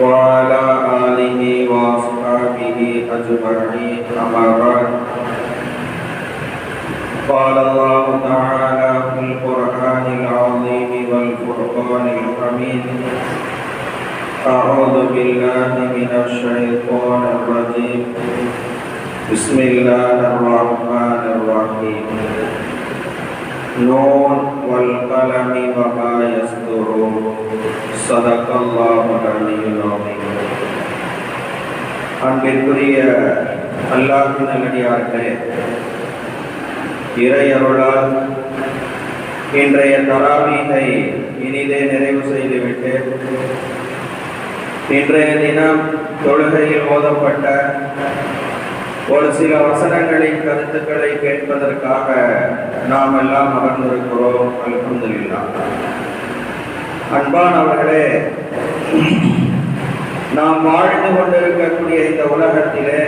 وعلى آله وأصحابه أجمعين أما بعد. قال الله تعالى في القرآن العظيم والفرقان الحميد أعوذ بالله من الشيطان الرجيم. بسم الله الرحمن الرحيم. نون والقلم وما يسطرون صدق الله العلي العظيم அன்பிற்குரிய அல்லாஹின் நல்லடியார்களே இறையருளால் இன்றைய தராவீகை இனிதே நிறைவு செய்துவிட்டு இன்றைய தினம் தொழுகையில் ஓதப்பட்ட ஒரு சில வசனங்களின் கருத்துக்களை கேட்பதற்காக நாம் எல்லாம் அமர்ந்திருக்கிறோம். அல்ஹம்துலில்லா. அன்பானவர்களே நாம் வாழ்ந்து கொண்டிருக்கக்கூடிய இந்த உலகத்திலே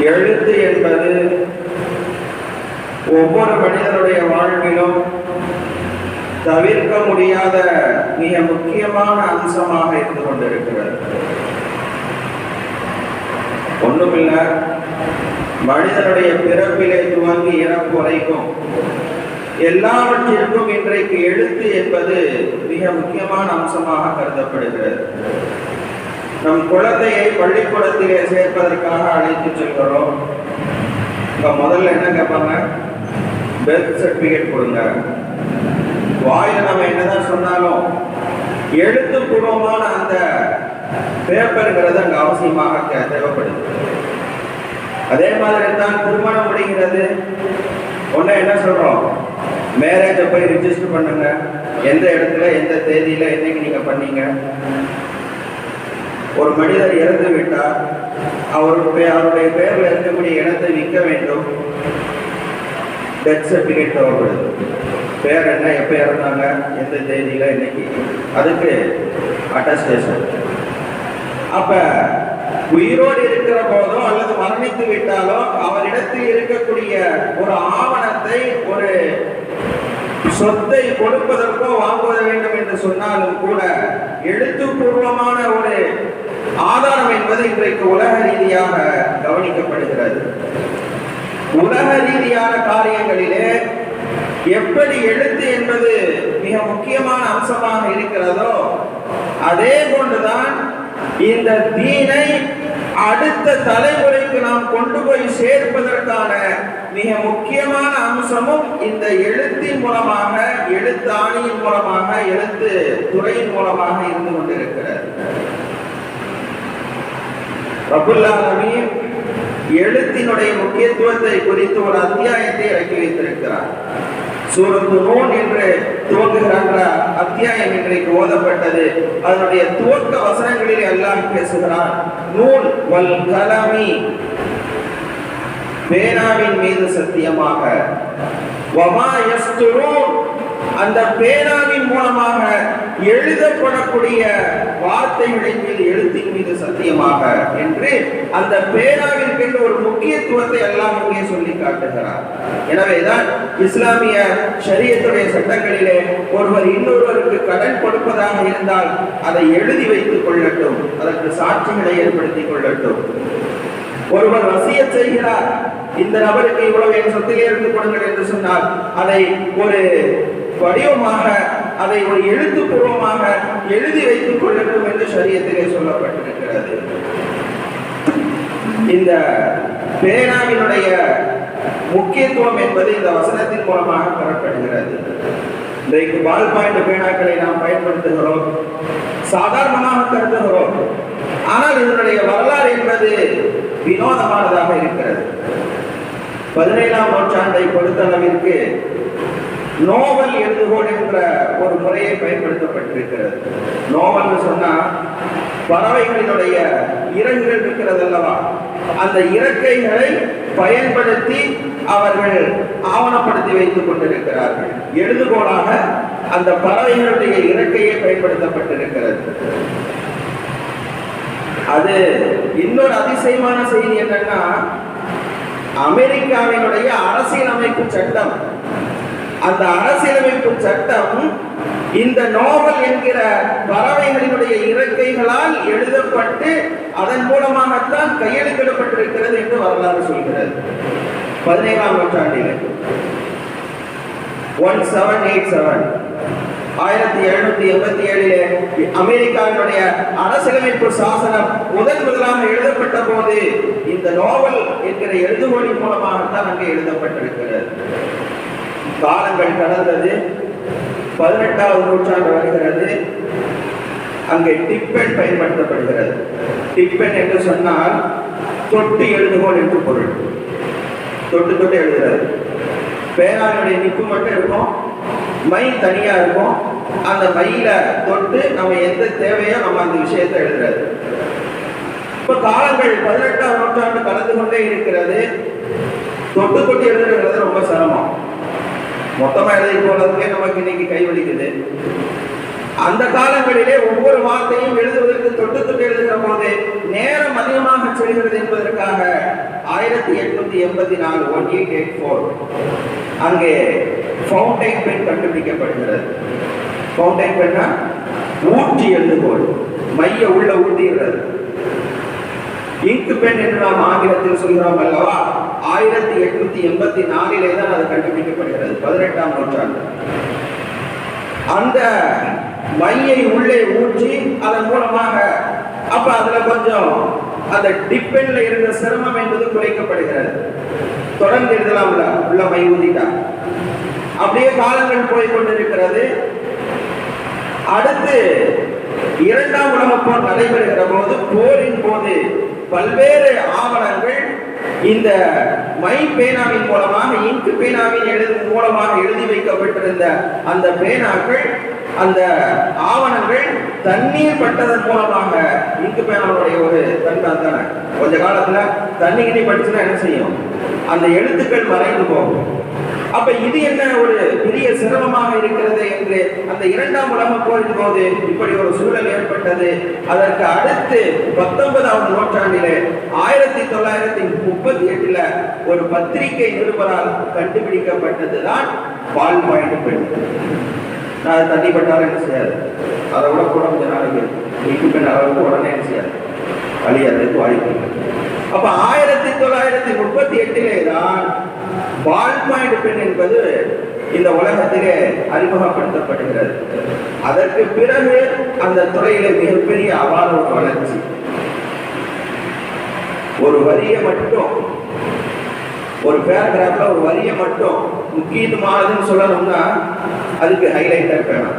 எழுத்து என்பது ஒவ்வொரு மனிதனுடைய வாழ்விலும் தவிர்க்க முடியாத மிக முக்கியமான அம்சமாக இருந்து கொண்டிருக்கிறது. ஒண்ணுமில்ல. மனிதனுடைய பிறப்பிலே துவங்கி இறப்பு வரைக்கும் எல்லாவற்றிற்கும் இன்றைக்கு எழுத்து என்பது மிக முக்கியமான அம்சமாக கருதப்படுகிறது. நம் குழந்தையை பள்ளிக்கூடத்திலே சேர்ப்பதற்காக அழைத்து செல்கிறோம். இப்ப முதல்ல என்ன கேட்பாங்க பெர்த் சர்டிபிகேட் கொடுங்க. வாயில் நம்ம என்னதான் சொன்னாலும் எழுத்துப்பூர்வமான அந்த பேப்பருங்கிறது அங்கே அவசியமாக தேவைப்படுது. அதே மாதிரி தான் திருமணம் முடிகிறது. ஒண்ணு என்ன சொல்கிறோம் மேரேஜை போய் ரிஜிஸ்டர் பண்ணுங்க. எந்த இடத்துல எந்த தேதியில் என்னைக்கு நீங்கள் பண்ணீங்க? ஒரு மனிதர் இறந்து விட்டால் அவருடைய அவருடைய பேரில் இருக்கக்கூடிய இடத்தை விற்க வேண்டும். டெத் சர்டிஃபிகேட் தேவைப்படுது. பேர் என்ன எப்போ இறந்தாங்க எந்த தேதியில் இன்னைக்கு அதுக்கு அட்டஸ்டேஷன் அப்ப உயிரோடு இருக்கிற போதோ அல்லது மரணித்து விட்டாலோ அவரிடத்தில் இருக்கக்கூடிய ஒரு ஆவணத்தை ஒரு சொத்தை கொடுப்பதற்கோ வாங்குவத வேண்டும் என்று சொன்னாலும் கூட எழுத்துப்பூர்வமான ஒரு ஆதாரம் என்பது இன்றைக்கு உலக ரீதியாக கவனிக்கப்படுகிறது. உலக ரீதியான காரியங்களிலே எப்படி எழுத்து என்பது மிக முக்கியமான அம்சமாக இருக்கிறதோ அதே போன்றுதான் இந்த தீனை அடுத்த தலைமுறைக்கு நாம் கொண்டு போய் சேர்ப்பதற்கான மிக முக்கியமான அம்சமும் இந்த எழுத்தின் மூலமாக எழுத்தாணியின் மூலமாக எழுத்து துறையின் மூலமாக இருந்து கொண்டிருக்கிறது. ரபுல்லாலமீன் எழுத்தினுடைய முக்கியத்துவத்தை குறித்து ஒரு அத்தியாயத்தை இறக்கி வைத்திருக்கிறார். சூரத்து நூன் என்று துவங்குகிற அந்த அத்தியாயம் இன்றைக்கு ஓதப்பட்டது. அதனுடைய துவக்க வசனங்களில் எல்லாம் பேசுகிறான். நூல் வல் கலமி. பேனாவின் மீது சத்தியமாக. வமா அந்த பேனாவின் மூலமாக எழுதப்படக்கூடிய வார்த்தைகளின் மீது எழுத்தின் மீது சத்தியமாக என்று அந்த பேனாவிற்கு ஒரு முக்கியத்துவத்தை எல்லாம் இங்கே சொல்லி காட்டுகிறார். எனவேதான் இஸ்லாமிய ஷரியத்துடைய சட்டங்களிலே ஒருவர் இன்னொருவருக்கு கடன் கொடுப்பதாக இருந்தால் அதை எழுதி வைத்துக் கொள்ளட்டும் அதற்கு சாட்சிகளை ஏற்படுத்திக் கொள்ளட்டும். ஒருவர் வசிய செய்கிறார் இந்த நபருக்கு இவ்வளவு என் சொத்திலே இருந்து கொடுங்கள் என்று சொன்னால் அதை ஒரு வடிவமாக அதை ஒரு எழுத்துப்பூர்வமாக எழுதி வைத்துக் கொள்ளட்டும் என்று சரியத்திலே சொல்லப்பட்டிருக்கிறது. இந்த பேனாவினுடைய முக்கியத்துவம் என்பது இந்த வசனத்தின் மூலமாக பெறப்படுகிறது. இன்றைக்கு பால் பாயிண்ட் பேனாக்களை நாம் பயன்படுத்துகிறோம் சாதாரணமாக கருதுகிறோம். ஆனால் இதனுடைய வரலாறு என்பது வினோதமானதாக இருக்கிறது. பதினேழாம் நூற்றாண்டை பொறுத்தளவிற்கு நோவல் எழுதுகோள் என்ற ஒரு முறையை பயன்படுத்தப்பட்டிருக்கிறது. நோவல்னு சொன்னா பறவைகளினுடைய இறகுகள் இருக்கிறது அல்லவா? அந்த இறக்கைகளை பயன்படுத்தி அவர்கள் ஆவணப்படுத்தி வைத்துக் கொண்டிருக்கிறார்கள். எழுதுகோளாக அந்த பறவைகளுடைய இறக்கையை பயன்படுத்தப்பட்டிருக்கிறது. அது இன்னொரு அதிசயமான செய்தி என்னன்னா அமெரிக்காவினுடைய அரசியலமைப்பு சட்டம் அந்த அரசியலமைப்பு சட்டம் இந்த நோவல் என்கிற பறவைகளினுடைய இறக்கைகளால் எழுதப்பட்டு அதன் மூலமாகத்தான் கையெழுத்திடப்பட்டிருக்கிறது என்று வரலாறு சொல்கிறது. பதினேழாம் நூற்றாண்டில். ஒன் செவன் எயிட் செவன் ஆயிரத்தி எழுநூத்தி எண்பத்தி ஏழிலே அமெரிக்காவினுடைய அரசியலமைப்பு சாசனம் முதன் முதலாக எழுதப்பட்ட போது இந்த நோவல் என்கிற எழுதுகோலின் மூலமாகத்தான் அங்கே எழுதப்பட்டிருக்கிறது. காலங்கள் கடந்தது பதினெட்டாவது நூற்றாண்டு வருகிறது. அங்கே டிப்பென் பயன்படுத்தப்படுகிறது. டிப்பென் என்று சொன்னால் தொட்டு எழுதுகோல் என்று பொருள். தொட்டு தொட்டு எழுதுகிறது. பேனாவினுடைய நிப்பு மட்டும் இருக்கும். மை தனியா இருக்கும். அந்த மையில தொட்டு நம்ம எந்த தேவையோ நம்ம அந்த விஷயத்தை எழுதுறது. இப்ப காலங்கள் பதினெட்டாம் நூற்றாண்டு கலந்து கொண்டே இருக்கிறது. தொட்டு தொட்டு எழுதுறது ரொம்ப சிரமம். மொத்தமா எழுதி போறதுக்கே நமக்கு இன்னைக்கு கைவடிக்குது அந்த காலங்களிலே ஒவ்வொரு வார்த்தையும் எழுதுவதற்கு தொட்டு தொட்டு எழுதுகிற போது நேரம் அதிகமாக செல்கிறது என்பதற்காக ஆயிரத்தி எட்நூத்தி எண்பத்தி நாலு ஒன் எயிட் எயிட் ஃபோர் அங்கே ஃபவுண்டைன் பெண் கண்டுபிடிக்கப்படுகிறது. ஃபவுண்டைன் பெண்ணா ஊற்றி எழுதுகோள் மைய உள்ள ஊட்டிடுறது இங்கு பெண் என்று நாம் ஆங்கிலத்தில் சொல்கிறோம் அல்லவா? ஆயிரத்தி எட்நூத்தி எண்பத்தி நாலிலே தான் அது கண்டுபிடிக்கப்படுகிறது பதினெட்டாம் நூற்றாண்டு. அந்த மையை உள்ளே ஊற்றி அதன் மூலமாக அப்ப அதுல கொஞ்சம் அந்த டிப்பெண்ட்ல இருந்த சிரமம் என்பது குறைக்கப்படுகிறது. தொடர்ந்து எழுதலாம் உள்ள உள்ள மை ஊதிட்டா அப்படியே காலங்கள் போய் கொண்டிருக்கிறது. அடுத்து இரண்டாம் உலகப் போர் நடைபெறுகிற போது போரின் போது பல்வேறு ஆவணங்கள் இந்த மை பேனாவின் மூலமாக இங்கு பேனாவின் எழுது மூலமாக எழுதி வைக்கப்பட்டிருந்த அந்த பேனாக்கள் அந்த ஆவணங்கள் தண்ணீர் பட்டதன் மூலமாக இங்கு பேனாவுடைய ஒரு தன்மை தானே. கொஞ்ச காலத்துல தண்ணி கிணி பட்டுச்சுன்னா என்ன செய்யும்? அந்த எழுத்துக்கள் மறைந்து போகும். அப்ப இது என்ன ஒரு பெரிய சிரமமாக இருக்கிறது என்று அந்த இரண்டாம் உலக போரின் போது இப்படி ஒரு சூழல் ஏற்பட்டது. அதற்கு அடுத்து பத்தொன்பதாம் நூற்றாண்டிலே ஆயிரத்தி தொள்ளாயிரத்தி முப்பத்தி எட்டுல ஒரு பத்திரிகை நிருபரால் கண்டுபிடிக்கப்பட்டதுதான் பால் பாயிண்ட் பெண். நான் அது தண்ணி பட்டாலும் என்ன செய்யாது? அதை விட கூட கொஞ்ச நாளைக்கு நீக்கு பெண் அளவுக்கு உடனே என்ன செய்யாது? அழியறதுக்கு வாய்ப்பு அப்ப ஆயிரத்தி தொள்ளாயிரத்தி முப்பத்தி எட்டிலே தான் பால் பாயிண்ட் பெண் என்பது இந்த உலகத்திலே அறிமுகப்படுத்தப்படுகிறது. அதற்கு பிறகு அந்த துறையில மிகப்பெரிய அபார வளர்ச்சி. ஒரு வரியை மட்டும் ஒரு பேராகிராஃப்ல ஒரு வரியை மட்டும் முக்கியத்துவமானதுன்னு சொல்லணும்னா அதுக்கு ஹைலைட்டர் வேணும்.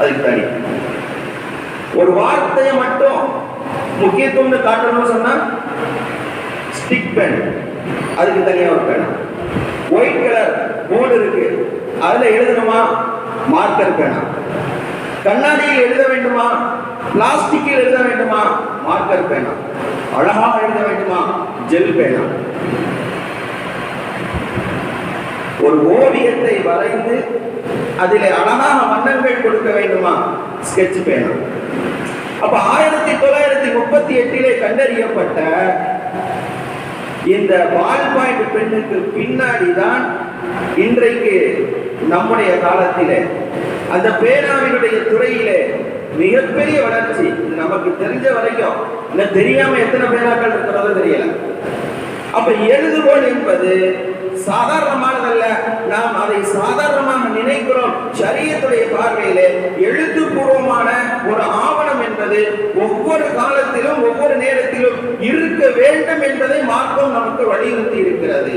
அதுக்கு தனி. ஒரு வார்த்தையை மட்டும் முக்கியத்துவம்னு காட்டணும்னு சொன்னா ஸ்டிக் பென் அதுக்கு தனியாக ஒரு பேனா ஒயிட் கலர் போர்டு இருக்கு. அதுல எழுதணுமா? மார்க்கர் பேனா கண்ணாடியில் எழுத வேண்டுமா? பிளாஸ்டிக்கில் எழுத வேண்டுமா? மார்க்கர் பேனா அழகாக எழுத வேண்டுமா? ஜெல் பேனா ஒரு ஓவியத்தை வரைந்து அதில் அழகான வண்ணங்கள் கொடுக்க வேண்டுமா? ஸ்கெட்ச் பேனா அப்ப ஆயிரத்தி தொள்ளாயிரத்தி முப்பத்தி எட்டிலே கண்டறியப்பட்ட இந்த பால் பாயிண்ட் பெண்ணுக்கு பின்னாடி தான் இன்றைக்கு நம்முடைய காலத்திலே. அந்த பேராவினுடைய துறையிலே மிகப்பெரிய வளர்ச்சி. நமக்கு தெரிஞ்ச வரைக்கும். இன்னும் தெரியாம எத்தனை பேனாக்கள் இருக்கிறதோ தெரியல. அப்ப எழுதுகோள் என்பது சாதாரணமானதல்ல. நாம் அதை சாதாரணமாக நினைக்கிறோம். சரியத்துடைய பார்வையிலே எழுத்துப்பூர்வமான ஒரு ஆவணம் என்பது ஒவ்வொரு காலத்திலும் ஒவ்வொரு நேரத்திலும் இருக்க வேண்டும் என்பதை மார்க்கம் நமக்கு வலியுறுத்தி இருக்கிறது.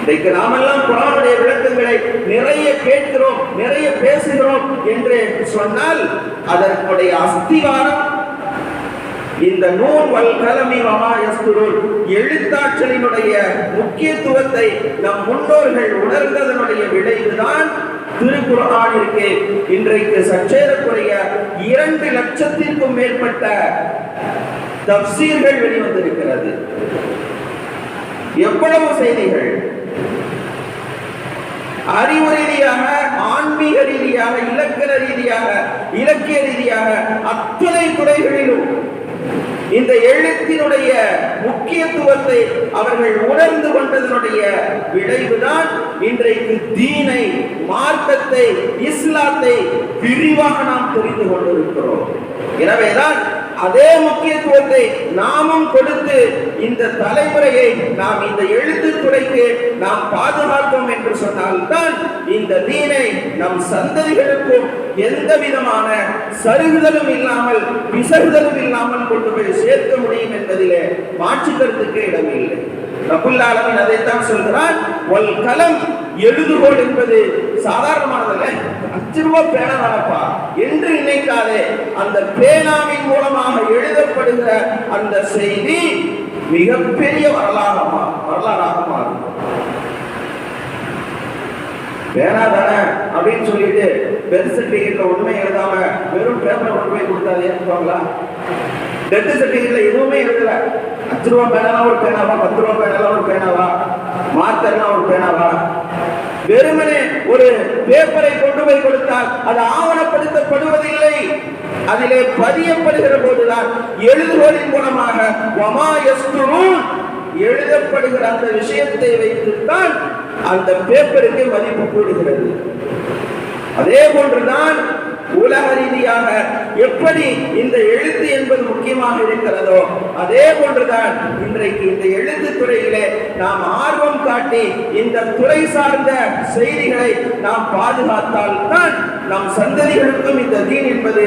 இன்றைக்கு நாமெல்லாம் குரானுடைய விளக்கங்களை நிறைய கேட்கிறோம் நிறைய பேசுகிறோம் என்று சொன்னால் அதற்குடைய அஸ்திவாரம் இந்த நூல் வல் கலமி எழுத்தாற்றலினுடைய முக்கியத்துவத்தை நம் முன்னோர்கள் உணர்ந்ததனுடைய விளைவுதான் திருக்குறானிற்கு இன்றைக்கு சற்றேறக்குறைய இரண்டு லட்சத்திற்கும் மேற்பட்ட தப்சீர்கள் வெளிவந்திருக்கிறது. எவ்வளவு செய்திகள்? அறிவு ரீதியாக ஆன்மீக ரீதியாக இலக்கண ரீதியாக இலக்கிய ரீதியாக அத்தனை துறைகளிலும் இந்த எழுத்தினுடைய முக்கியத்துவத்தை அவர்கள் உணர்ந்து கொண்டதனுடைய விளைவுதான் இன்றைக்கு தீனை மார்க்கத்தை இஸ்லாத்தை விரிவாக நாம் தெரிந்து கொண்டிருக்கிறோம். எனவேதான் அதே முக்கியத்துவத்தை நாமும் கொடுத்து இந்த தலைமுறையை நாம் இந்த எழுத்துத்துறைக்கு நாம் பாதுகாப்போம் என்று சொன்னால்தான் இந்த தீனை நம் சந்ததிகளுக்கும் எந்த விதமான சருகுதலும் இல்லாமல் விசகுதலும் இல்லாமல் கொண்டு போய் சேர்க்க முடியும் என்பதிலே மாற்று கருத்துக்கு இடமில்லை. ரகுல்லாலமின் அதைத்தான் சொல்கிறார் ஒல் கலம் எழுதுகோள் என்பது சாதாரணமானதல்ல. அஞ்சு ரூபாய் பேனா தானப்பா. என்று நினைக்காதே. அந்த பேனாவின் மூலமாக எழுதப்படுகிற அந்த செய்தி மிகப்பெரிய வரலாறு வரலாறாக மாறும் பேனா தானே அப்படின்னு சொல்லிட்டு டெத் சர்டிபிகேட்ல உண்மை எழுதாம வெறும் பேப்பர் உண்மை போய் ஏற்றுவாங்களா டெத் சர்டிபிகேட்ல எதுவுமே எழுதல. அஞ்சு ரூபா பேனாவா ஒரு பேனாவா? பத்து ரூபா பேனாலாம் ஒரு பேனாவா? மாத்தர்னா ஒரு பேனாவா? வெறுமனே ஒரு பேப்பரை கொண்டு போய் கொடுத்தால் அது ஆவணப்படுத்தப்படுவதில்லை. அதிலே பதியப்படுகிற போதுதான் எழுதுகோலின் மூலமாக வமா யஸ்துரூன் எழுதப்படுகிற அந்த விஷயத்தை வைத்துத்தான் அந்த பேப்பருக்கு மதிப்பு கூடுகிறது. அதே போன்றுதான் உலக ரீதியாக எப்படி இந்த எழுத்து என்பது முக்கியமாக இருக்கிறதோ அதே போன்றுதான் இன்றைக்கு இந்த எழுத்து துறையிலே நாம் ஆர்வம் காட்டி இந்த துறை சார்ந்த செய்திகளை நாம் பாதுகாத்தால் தான் நம் சந்ததிகளுக்கும் இந்த தீன் என்பது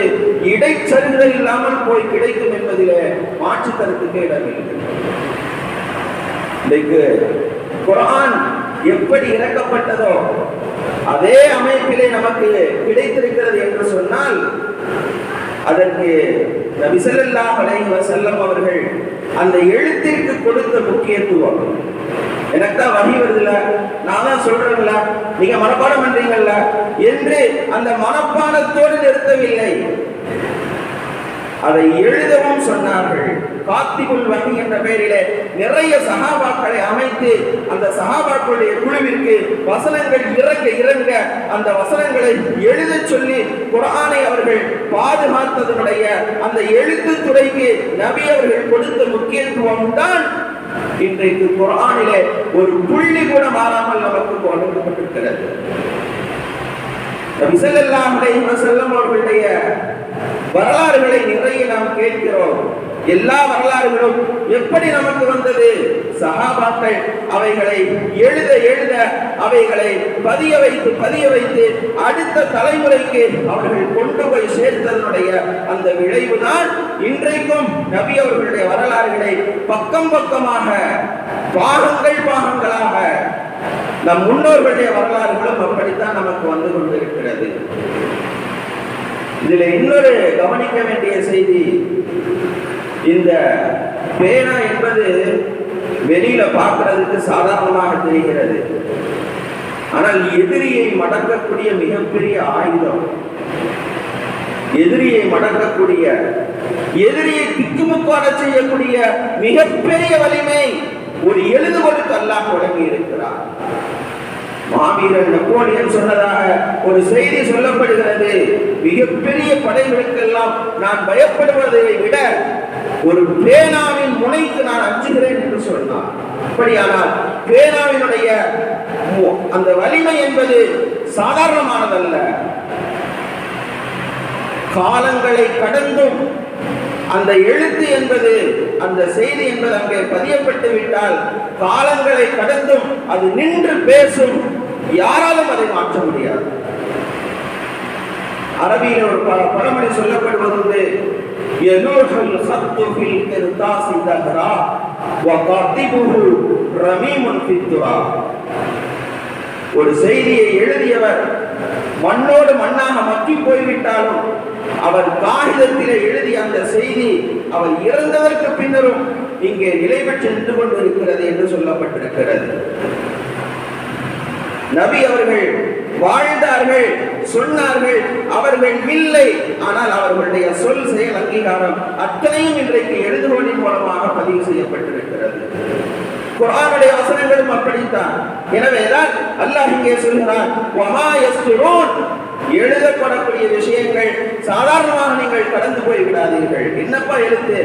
இடைச்சருதல் இல்லாமல் போய் கிடைக்கும் என்பதிலே மாற்று கருத்துக்கு இடமில்லை இன்றைக்கு குரான் எப்படி இறக்கப்பட்டதோ அதே அமைப்பிலே நமக்கு கிடைத்திருக்கிறது என்று சொன்னால் அதற்கு நபிசல்லாஹ் அலைவ செல்லம் அவர்கள் அந்த எழுத்திற்கு கொடுத்த முக்கியத்துவம். எனக்கு தான் வகி வருதுல நான் தான் சொல்றேன்ல? நீங்க மனப்பாடம் பண்றீங்கல்ல? என்று அந்த மனப்பாடத்தோடு நிறுத்தவில்லை. அதை எழுதவும் சொன்னார்கள். காத்திகுல் வங்கி என்ற பெயரிலே நிறைய சகாபாக்களை அமைத்து அந்த சகாபாக்களுடைய குழுவிற்கு வசனங்கள் இறங்க இறங்க அந்த வசனங்களை எழுத சொல்லி குரானை அவர்கள் பாதுகாத்ததனுடைய அந்த எழுத்து துறைக்கு நபி அவர்கள் கொடுத்த முக்கியத்துவம் தான் இன்றைக்கு குரானிலே ஒரு புள்ளி கூட மாறாமல் நமக்கு வழங்கப்பட்டிருக்கிறது. செல்லம் அவர்களுடைய வரலாறுகளை நிறைய நாம் கேட்கிறோம். எல்லா வரலாறுகளும் எப்படி நமக்கு வந்தது? சகாபாக்கள் அவைகளை எழுத எழுத அவைகளை பதிய வைத்து பதிய வைத்து அடுத்த தலைமுறைக்கு அவர்கள் கொண்டு போய் சேர்த்ததனுடைய அந்த விளைவுதான் இன்றைக்கும் நபி அவர்களுடைய வரலாறுகளை பக்கம் பக்கமாக பாகங்கள் பாகங்களாக நம் முன்னோர்களுடைய வரலாறுகளும் அப்படித்தான் நமக்கு வந்து கொண்டிருக்கிறது. இதுல இன்னொரு கவனிக்க வேண்டிய செய்தி இந்த பேனா என்பது வெளியில பார்க்கறதுக்கு சாதாரணமாக தெரிகிறது. ஆனால் எதிரியை மடக்கக்கூடிய மிகப்பெரிய ஆயுதம். எதிரியை மடக்கக்கூடிய எதிரியை திக்குமுக்காட செய்யக்கூடிய மிகப்பெரிய வலிமை ஒரு எழுதுகோலுக்கு அல்லாஹ் தொடங்கி இருக்கிறார் மாவீரன் நெப்போலியன் சொன்னதாக ஒரு செய்தி சொல்லப்படுகிறது. மிகப்பெரிய படைகளுக்கெல்லாம் நான் பயப்படுவதை விட ஒரு பேனாவின் முனைக்கு நான் அஞ்சுகிறேன் என்று சொன்னார். அப்படியானால் பேனாவினுடைய அந்த வலிமை என்பது சாதாரணமானதல்ல. காலங்களை கடந்தும் அந்த எழுத்து என்பது அந்த செய்தி என்பது அங்கே பதியப்பட்டு விட்டால் காலங்களை கடந்தும் அது நின்று பேசும் யாராலும் அதை மாற்ற முடியாது. அரபியில் ஒரு பழமொழி சொல்லப்படுவது யலூஹுல் ஒரு செய்தியை எழுதியவர் மண்ணோடு மண்ணாக மக்கி போய்விட்டாலும் அவர் காகிதத்திலே எழுதிய அந்த செய்தி அவர் இறந்ததற்கு பின்னரும் இங்கே நிலை பெற்று நின்று கொண்டிருக்கிறது என்று சொல்லப்பட்டிருக்கிறது. நபி அவர்கள் வாழ்ந்தார்கள் சொன்னார்கள் அவர்கள் இல்லை. ஆனால் அவர்களுடைய சொல் செயல் அங்கீகாரம் அத்தனையும் இன்றைக்கு எழுதுகோலின் மூலமாக பதிவு செய்யப்பட்டிருக்கிறது. குரானுடைய வசனங்களும் அப்படித்தான். எனவேதான் அல்லாஹ் இங்கே சொல்கிறான் எழுதப்படக்கூடிய விஷயங்கள் சாதாரணமாக நீங்கள் கடந்து போய் விடாதீர்கள் என்னப்பா எழுத்து?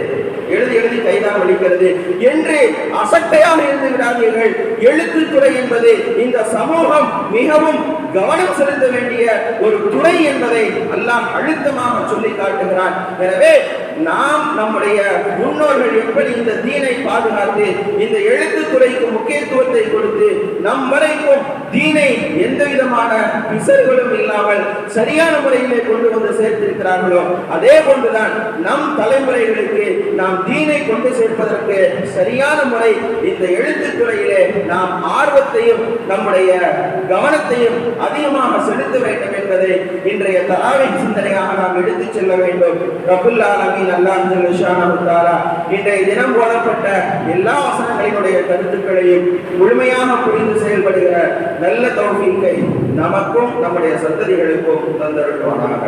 எழுதி எழுதி கைதான் வலிக்கிறது. என்று அசட்டையாக இருந்து விடாதீர்கள். எழுத்துத்துறை என்பது இந்த சமூகம் மிகவும் கவனம் செலுத்த வேண்டிய ஒரு துறை என்பதை அல்லாம் அழுத்தமாக சொல்லி காட்டுகிறான். எனவே நாம் நம்முடைய முன்னோர்கள் எப்படி இந்த தீனை பாதுகாத்து இந்த எழுத்துத்துறைக்கு முக்கியத்துவத்தை கொடுத்து நம் வரைக்கும் தீனை எந்த விதமான பிசர்களும் இல்லாமல் சரியான முறையிலே கொண்டு வந்து சேர்த்திருக்கிறார்களோ அதே போன்றுதான் நம் தலைமுறைகளுக்கு நாம் தீனை கொண்டு சேர்ப்பதற்கு சரியான முறை இந்த எழுத்துத்துறையிலே நாம் ஆர்வத்தையும் நம்முடைய கவனத்தையும் அதிகமாக செலுத்த வேண்டும் என்பதை இன்றைய தராவின் சிந்தனையாக நாம் எடுத்துச் செல்ல வேண்டும். ரபுல் ஆலமீன் அல்லாஹ் இன்றைய தினம் போடப்பட்ட எல்லா வசனங்களினுடைய கருத்துக்களையும் முழுமையாக புரிந்து செயல்படுகிற நல்ல தௌஃபீக்கை நமக்கும் நம்முடைய சந்ததிகளுக்கும் தந்தருள்வானாக.